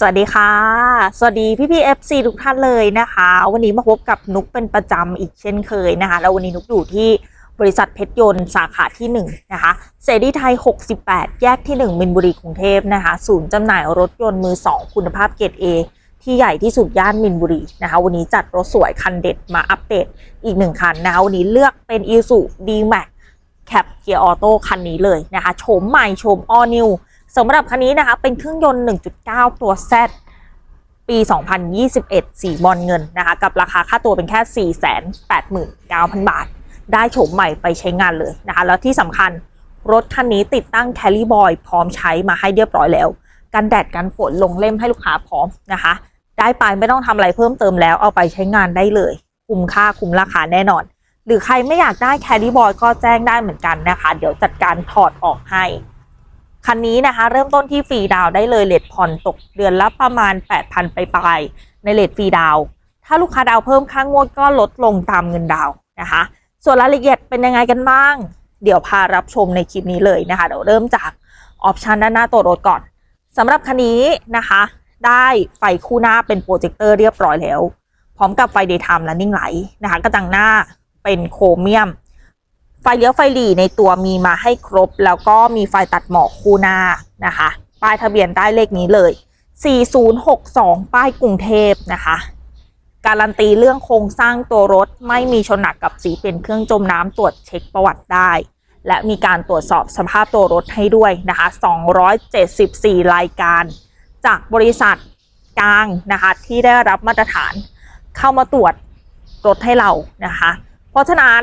สวัสดีค่ะ สวัสดีพี่พี่เอฟซีทุกท่านเลยนะคะ วันนี้มาพบกับนุกเป็นประจำอีกเช่นเคยนะคะ แล้ววันนี้นุกอยู่ที่บริษัทเพชรยนต์สาขาที่1นะคะเสรีไทย 68 แยกที่ 1 มินบุรีกรุงเทพนะคะ ศูนย์จำหน่ายรถยนต์มือ 2 คุณภาพเกรด A ที่ใหญ่ที่สุดย่านมินบุรีนะคะ วันนี้จัดรถสวยคันเด็ดมาอัปเดตอีกหนึ่งคันนะคะ วันนี้เลือกเป็น i s u D-Max แคปเกียร์ออโต้คันนี้เลยนะคะ โฉมใหม่โฉม all new สำหรับคันนี้นะคะ เป็นเครื่องยนต์ 1.9 ตัว Z ปี 2021 สีบอลเงินนะคะ กับราคาค่าตัวเป็นแค่ 489,000 บาท ได้โฉมใหม่ไปใช้งานเลยนะคะ แล้วที่สำคัญรถคันนี้ติดตั้งแคลิบอยพร้อมใช้มาให้เรียบร้อยแล้ว กันแดดกันฝนลงเล่มให้ลูกค้าพร้อมนะคะ ได้ไปไม่ต้องทำอะไรเพิ่มเติมแล้วเอาไปใช้งานได้เลย คุ้มค่าคุ้มราคาแน่นอน หรือใครไม่อยากได้แคลิบอยก็แจ้งได้เหมือนกันนะคะ เดี๋ยวจัดการถอดออกให้ คันนี้นะคะ เริ่มต้นที่ฟรีดาวได้เลยเลทผ่อนตกเดือนละประมาณ 8,000 ไปปลายในเลทฟรีดาว ถ้าลูกค้าดาวเพิ่มค่างวดก็ลดลงตามเงินดาวนะคะ ส่วนรายละเอียดเป็นยังไงกันบ้าง เดี๋ยวพารับชมในคลิปนี้เลยนะคะ เดี๋ยวเริ่มจากออปชันด้านหน้าตัวรถก่อนสำหรับคันนี้นะคะ ได้ไฟคู่หน้าเป็นโปรเจคเตอร์เรียบร้อยแล้ว พร้อมกับไฟ daytime running light นะคะ กระจังหน้าเป็นโครเมียม ฟเลี้ยวไฟหลีในตัวมีมาให้ครบ แล้วก็มีไฟตัดหมอกคู่หน้านะคะป้ายทะเบียนได้เลขนี้เลย 4062 ป้ายกรุงเทพนะคะ การันตีเรื่องโครงสร้างตัวรถไม่มีชนหนักกับสีเป็นเครื่องจมน้ำตรวจเช็คประวัติได้ และมีการตรวจสอบสภาพตัวรถให้ด้วยนะคะ 274 รายการ จากบริษัทกลางนะคะที่ได้รับมาตรฐานเข้ามาตรวจรถให้เรานะคะ เพราะฉะนั้น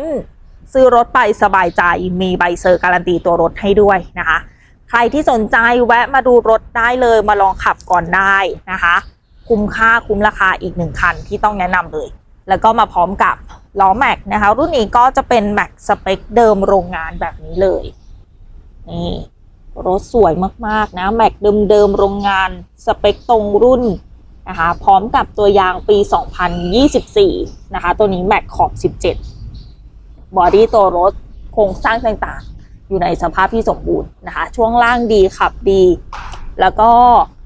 ซื้อรถไปสบายใจมีใบเซอร์การันตีตัวรถให้ด้วยนะคะ ใครที่สนใจแวะมาดูรถได้เลยมาลองขับก่อนได้นะคะ คุ้มค่าคุ้มราคาอีกหนึ่งคันที่ต้องแนะนำเลย แล้วก็มาพร้อมกับล้อแม็กนะคะ รุ่นนี้ก็จะเป็นแม็กสเปคเดิมโรงงานแบบนี้เลยนี่รถสวยมากๆนะแม็กเดิมๆโรงงานสเปคตรงรุ่นนะคะ พร้อมกับตัวยางปี 2024 นะคะ ตัวนี้แม็กขอบ 17 บอดี้ตัวรถโครงสร้างต่างๆ อยู่ในสภาพที่สมบูรณ์นะคะ ช่วงล่างดีขับดี แล้วก็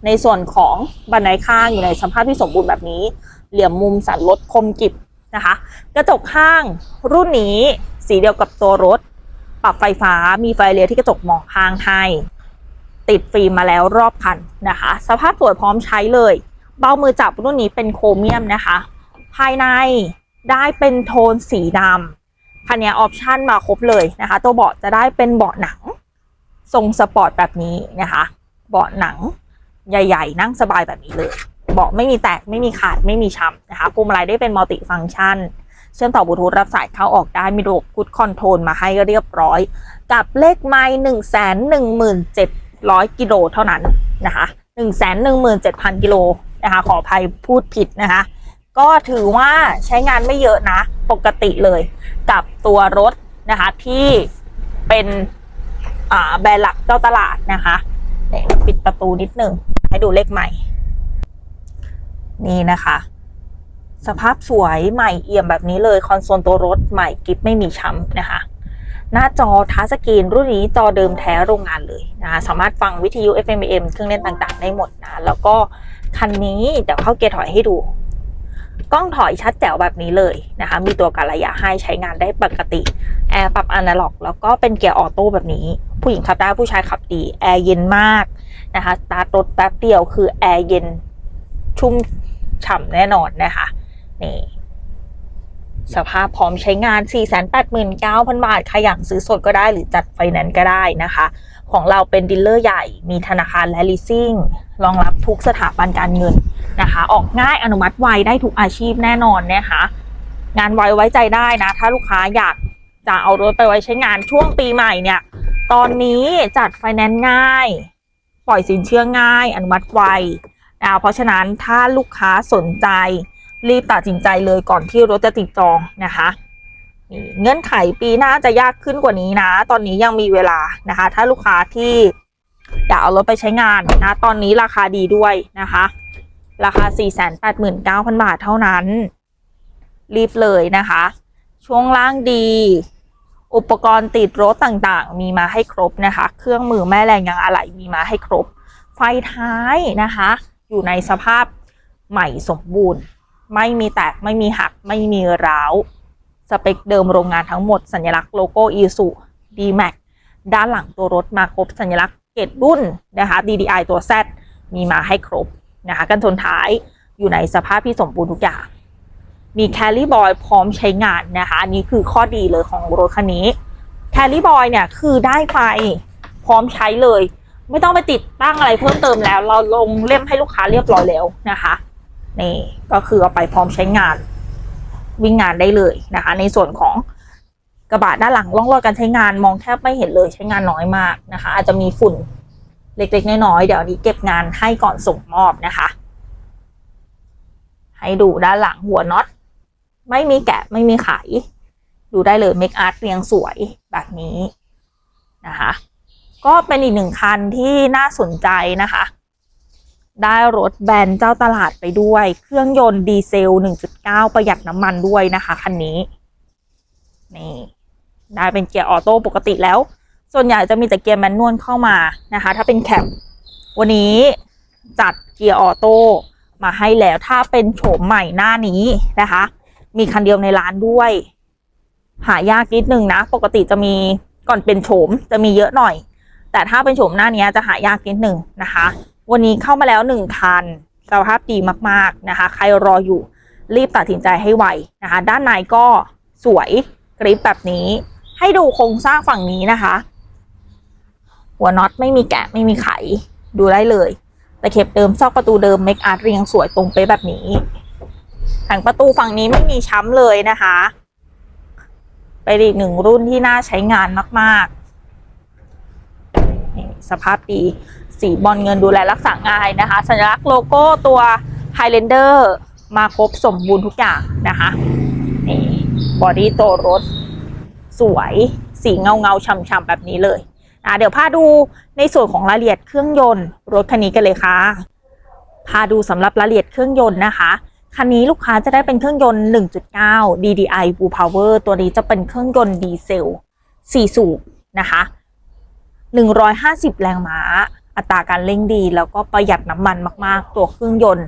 ในส่วนของบันไดข้างอยู่ในสภาพที่สมบูรณ์แบบนี้ เหลี่ยมมุมสันรถคมกิบนะคะ กระจกข้างรุ่นนี้สีเดียวกับตัวรถ ปรับไฟฟ้ามีไฟเลี้ยวที่กระจกมองข้างให้ติดฟิล์มมาแล้วรอบคันนะคะ สภาพสวยพร้อมใช้เลย เบ้ามือจับรุ่นนี้เป็นโครเมียมนะคะ ภายในได้เป็นโทนสีดำ คันนี้ออปชันมาครบเลยนะคะ ตัวเบาะจะได้เป็นเบาะหนัง ทรงสปอร์ตแบบนี้นะคะ เบาะหนังใหญ่ ๆ นั่งสบายแบบนี้เลย เบาะไม่มีแตกไม่มีขาดไม่มีช้ำนะคะพวงมาลัยได้เป็นมัลติฟังก์ชัน เชื่อมต่อบลูทูธรับสายเข้าออกได้มีระบบกูดคอนโทรลมาให้เรียบร้อย กับเลขไมล์หนึ่งแสนหนึ่งหมื่นเจ็ดร้อยกิโลเท่านั้นนะคะหนึ่งแสนหนึ่งหมื่นเจ็ดพันกิโลนะคะ ขออภัยพูดผิดนะคะ ก็ถือว่าใช้งานไม่เยอะนะ ปกติเลยกับตัวรถนะคะที่เป็นแบรนด์หลักเจ้าตลาดนะคะเนี่ยปิดประตูนิดนึงให้ดูเลขใหม่ นี่นะคะ สภาพสวยใหม่เอี่ยมแบบนี้เลย คอนโซลตัวรถใหม่กิฟไม่มีช้ำนะคะ หน้าจอทัชสกรีนรุ่นนี้จอเดิมแท้โรงงานเลยนะคะสามารถฟังวิทยุ FM AM เครื่องเล่นต่างๆ ได้หมดนะ แล้วก็คันนี้เดี๋ยวเข้าเกียร์ถอยให้ดู กล้องถอยชัดแจ๋วแบบนี้เลยนะคะ มีตัวการระยะให้ใช้งานได้ปกติแอร์ปรับอนาล็อก แล้วก็เป็นเกียร์ออโต้แบบนี้ ผู้หญิงขับได้ผู้ชายขับดีแอร์เย็นมากนะคะสตาร์ทรถแป๊บเดียวคือแอร์เย็นชุ่มฉ่ำแน่นอนนะคะนี่สภาพพร้อมใช้งาน 489,000 บาทใครอยากซื้อสดก็ได้หรือจัดไฟแนนซ์ก็ได้นะคะ ของเราเป็นดีลเลอร์ใหญ่ มีธนาคารและ leasing รองรับทุกสถาบันการเงิน นะคะ ออกง่ายอนุมัติไวได้ทุกอาชีพแน่นอนนะคะ งานไวไว้ใจได้นะ ถ้าลูกค้าอยากจะเอารถไปไว้ใช้งานช่วงปีใหม่เนี่ย ตอนนี้จัดไฟแนนซ์ง่าย ปล่อยสินเชื่อง่าย อนุมัติไวนะเพราะฉะนั้นถ้าลูกค้าสนใจรีบตัดสินใจเลยก่อนที่รถจะติดจองนะคะเงื่อนไขปีหน้าจะยากขึ้นกว่านี้นะ ตอนนี้ยังมีเวลานะคะ ถ้าลูกค้าที่อยากเอารถไปใช้งานนะ ตอนนี้ราคาดีด้วยนะคะ ราคา 489,000 บาทเท่านั้น รีบเลยนะคะ ช่วงล่างดี อุปกรณ์ติดรถต่างๆ มีมาให้ครบนะคะ เครื่องมือแม่แรงยางอะไหล่มีมาให้ครบ ไฟท้ายนะคะ อยู่ในสภาพใหม่สมบูรณ์ ไม่มีแตก ไม่มีหัก ไม่มีร้าว สเปคเดิมโรงงานทั้งหมด สัญลักษณ์โลโก้ i s u d m a x ด้านหลังตัวรถมาครบสัญลักษณ์เกตรุ่นนะคะ DDI ตัว Z มีมาให้ครบ นะคะกันชนท้ายอยู่ในสภาพที่สมบูรณ์ทุกอย่าง มีแคลรี่บอยพร้อมใช้งานนะคะอันนี้คือข้อดีเลยของรถคันนี้แคลรี่บอยเนี่ยคือได้ไปพร้อมใช้เลย ไม่ต้องไปติดตั้งอะไรเพิ่มเติมแล้ว เราลงเล่มให้ลูกค้าเรียบร้อยแล้วนะคะนี่ก็คือเอาไปพร้อมใช้งาน วิ่งงานได้เลยนะคะ ในส่วนของกระบะด้านหลังร่องรอยการใช้งานมองแทบไม่เห็นเลยใช้งานน้อยมากนะคะ อาจจะมีฝุ่น เล็กๆ น้อยๆ เดี๋ยวนนี้เก็บงานให้ก่อนส่งมอบนะคะ ให้ดูด้านหลังหัวน็อต ไม่มีแกะไม่มีไข ดูได้เลยเมคอาร์ตเรียงสวยแบบนี้นะคะ ก็เป็นอีกหนึ่งคันที่น่าสนใจนะคะ ได้รถแบรนด์เจ้าตลาดไปด้วย เครื่องยนต์ดีเซล 1.9 ประหยัดน้ำมันด้วยนะคะคันนี้ นี่ ได้เป็นเกียร์ออโต้ปกติแล้ว ส่วนใหญ่จะมีแต่เกียร์แมนนวลเข้ามานะคะ ถ้าเป็นแคปวันนี้จัดเกียร์ออโต้มาให้แล้วถ้าเป็นโฉมใหม่หน้านี้นะคะ มีคันเดียวในร้านด้วย หายากนิดนึงนะ ปกติจะมีก่อนเป็นโฉมจะมีเยอะหน่อย แต่ถ้าเป็นโฉมหน้านี้จะหายากนิดนึงนะคะ วันนี้เข้ามาแล้วหนึ่งคันสภาพดีมากๆนะคะ ใครรออยู่รีบตัดสินใจให้ไวนะคะ ด้านในก็สวยกริปแบบนี้ ให้ดูโครงสร้างฝั่งนี้นะคะ หัวน็อตไม่มีแกะไม่มีไข ดูได้เลยตะเข็บเดิมซอกประตูเดิมเมคอาร์ตเรียงสวยตรงเป๊ะแบบนี้แผงประตูฝั่งนี้ไม่มีช้ำเลยนะคะเป็นอีกหนึ่งรุ่นที่น่าใช้งานมากๆนี่สภาพดีสีบอลเงินดูแลรักษาง่ายนะคะ สัญลักษณ์โลโก้ตัว Highlander มาครบสมบูรณ์ทุกอย่างนะคะนี่บอดี้ตัวรถ สวยสีเงาเงาช่ำๆแบบนี้เลย อะเดี๋ยวพาดูในส่วนของรายละเอียดเครื่องยนต์รถคันนี้กันเลยค่ะ พาดูสำหรับรายละเอียดเครื่องยนต์นะคะคันนี้ลูกค้าจะได้เป็นเครื่องยนต์ 1.9 DDI Blue Power ตัวนี้จะเป็นเครื่องยนต์ดีเซล 4 สูบนะคะ 150 แรงม้า อัตราการเร่งดี แล้วก็ประหยัดน้ำมันมากๆ ตัวเครื่องยนต์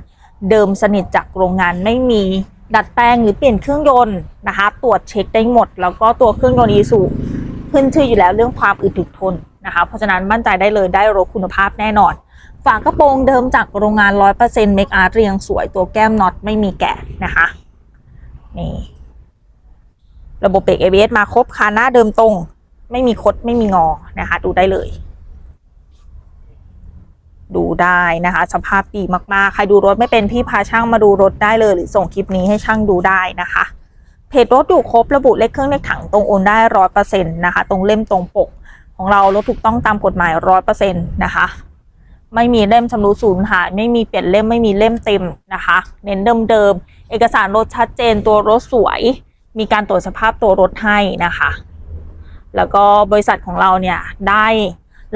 เดิมสนิทจากโรงงานไม่มีดัดแปลงหรือเปลี่ยนเครื่องยนต์นะคะ ตรวจเช็คได้หมด แล้วก็ตัวเครื่องยนต์อีซู ขึ้นชื่ออยู่แล้วเรื่องความอึดถึกทนนะคะ เพราะฉะนั้นมั่นใจได้เลยได้รถคุณภาพแน่นอน ฝากระโปรงเดิมจากโรงงาน 100%เมคอาร์เรียงสวยตัวแก้มน็อตไม่มีแกะนะคะนี่ระบบเบรก ABS มาครบคาหน้าเดิมตรง ไม่มีคดไม่มีงอนะคะ ดูได้เลย ดูได้นะคะ สภาพดีมากๆ ใครดูรถไม่เป็นพี่พาช่างมาดูรถได้เลย หรือส่งคลิปนี้ให้ช่างดูได้นะคะ เพจรถอยู่ครบระบุเลขเครื่องเลขถังตรงโอนได้ร้อยเปอร์เซ็นต์นะคะ ตรงเล่มตรงปก ของเรารถถูกต้องตามกฎหมายร้อยเปอร์เซ็นต์นะคะไม่มีเล่มชำรุดสูญหายไม่มีเปลี่ยนเล่มไม่มีเล่มเต็มนะคะ เน้นเดิมๆเอกสารรถชัดเจนตัวรถสวย มีการตรวจสภาพตัวรถให้นะคะ แล้วก็บริษัทของเราเนี่ยได้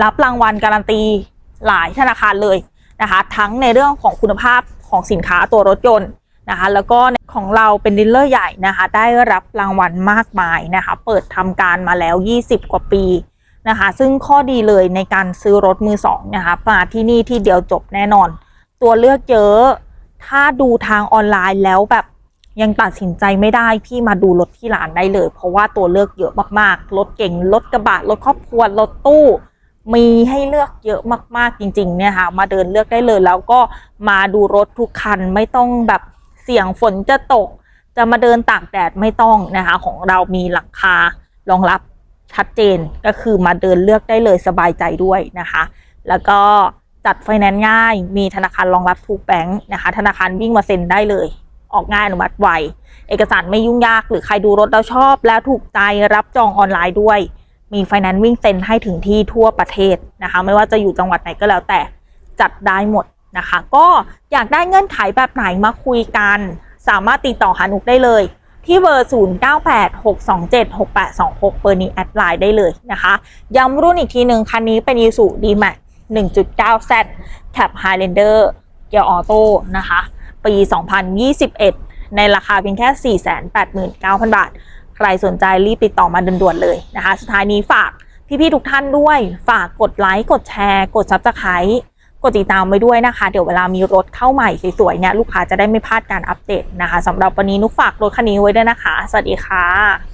รับรางวัลการันตีหลายธนาคารเลยนะคะ ทั้งในเรื่องของคุณภาพของสินค้าตัวรถยนต์นะคะ แล้วก็ ของเราเป็นดีลเลอร์ใหญ่นะคะ ได้รับรางวัลมากมายนะคะ เปิดทำการมาแล้ว 20 กว่าปีนะคะ ซึ่งข้อดีเลยในการซื้อรถมือสองนะคะมาที่นี่ที่เดียวจบแน่นอน ตัวเลือกเยอะ ถ้าดูทางออนไลน์แล้วแบบยังตัดสินใจไม่ได้พี่มาดูรถที่ร้านได้เลย เพราะว่าตัวเลือกเยอะมากๆ รถเก่ง รถกระบะ รถครอบครัว รถตู้มีให้เลือกเยอะมากๆจริงๆเนี่ยค่ะมาเดินเลือกได้เลยแล้วก็มาดูรถทุกคันไม่ต้องแบบ เสี่ยงฝนจะตก จะมาเดินตากแดดไม่ต้องนะคะ ของเรามีหลังคารองรับชัดเจนก็คือมาเดินเลือกได้เลยสบายใจด้วยนะคะ แล้วก็จัดไฟแนนซ์ง่าย มีธนาคารรองรับทุกแบงค์นะคะ ธนาคารวิ่งมาเซ็นได้เลย ออกง่ายอนุมัติไว เอกสารไม่ยุ่งยาก หรือใครดูรถแล้วชอบ แล้วถูกใจรับจองออนไลน์ด้วย มีไฟแนนซ์วิ่งเซ็นให้ถึงที่ทั่วประเทศนะคะ ไม่ว่าจะอยู่จังหวัดไหนก็แล้วแต่จัดได้หมด นะคะ ก็อยากได้เงื่อนไขแบบไหนมาคุยกัน สามารถติดต่อหานุกได้เลยที่เบอร์ 0986276826 เบอร์นี้แอดไลน์ได้เลยนะคะ ย้ำรุ่นอีกทีหนึ่งคันนี้เป็น Isuzu D-Max 1.9Z Cab Highlander เกียร์ออโต้นะคะ ปี 2021 ในราคาเพียงแค่ 489,000 บาท ใครสนใจรีบติดต่อมาด่วนๆเลยนะคะ สุดท้ายนี้ฝากพี่ๆทุกท่านด้วย ฝากกดไลค์ กดแชร์ กด Subscribe กดติดตามไว้ด้วยนะคะ เดี๋ยวเวลามีรถเข้าใหม่สวยๆเนี่ยลูกค้าจะได้ไม่พลาดการอัปเดตนะคะสำหรับวันนี้นุกฝากรถคันนี้ไว้ด้วยนะคะ สวัสดีค่ะ